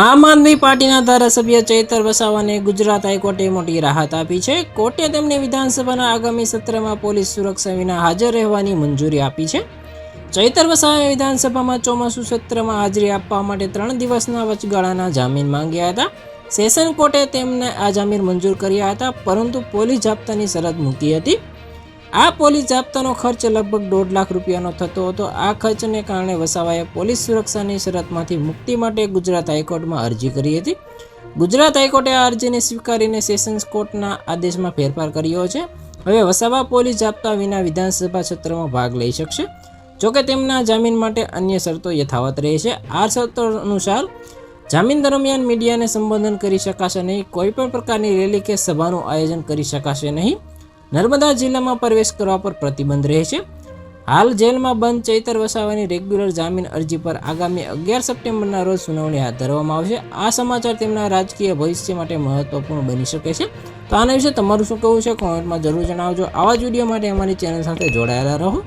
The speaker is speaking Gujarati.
આમ આદમી પાર્ટીના ધારાસભ્ય ચૈતર વસાવાને ગુજરાત હાઈકોર્ટે મોટી રાહત આપી છે. કોર્ટે તેમને વિધાનસભાના આગામી સત્રમાં પોલીસ સુરક્ષા વિના હાજર રહેવાની મંજૂરી આપી છે. ચૈતર વસાવાએ વિધાનસભામાં ચોમાસુ સત્રમાં હાજરી આપવા માટે ત્રણ દિવસના વચગાળાના જામીન માંગ્યા હતા. સેશન કોર્ટે તેમને આ જામીન મંજૂર કર્યા હતા, પરંતુ પોલીસ જાપ્તાની શરત મૂકી હતી. આ પોલીસ જાપ્તાનો ખર્ચ લગભગ દોઢ લાખ રૂપિયાનો થતો હતો. આ ખર્ચને કારણે વસાવાએ પોલીસ સુરક્ષાની શરતમાંથી મુક્તિ માટે ગુજરાત હાઈકોર્ટમાં અરજી કરી હતી. ગુજરાત હાઈકોર્ટે આ અરજીને સ્વીકારીને સેશન્સ કોર્ટના આદેશમાં ફેરફાર કર્યો છે. હવે વસાવા પોલીસ જાપ્તા વિના વિધાનસભા સત્રમાં ભાગ લઈ શકશે. જોકે તેમના જામીન માટે અન્ય શરતો યથાવત રહેશે. આ શરતો અનુસાર જામીન દરમિયાન મીડિયાને સંબોધન કરી શકાશે નહીં. કોઈપણ પ્રકારની રેલી કે સભાનું આયોજન કરી શકાશે નહીં. નર્મદા જિલ્લામાં પ્રવેશ કરવા પર પ્રતિબંધ રહેશે. હાલ જેલમાં બંધ ચૈતર વસાવાની રેગ્યુલર જામીન અરજી પર આગામી અગિયાર સપ્ટેમ્બરના રોજ સુનાવણી હાથ ધરવામાં આવશે. આ સમાચાર તેમના રાજકીય ભવિષ્ય માટે મહત્વપૂર્ણ બની શકે છે. તો આના વિશે તમારું શું કહેવું છે? કોમેન્ટમાં જરૂર જણાવજો. આવા જ વીડિયો માટે અમારી ચેનલ સાથે જોડાયેલા રહો.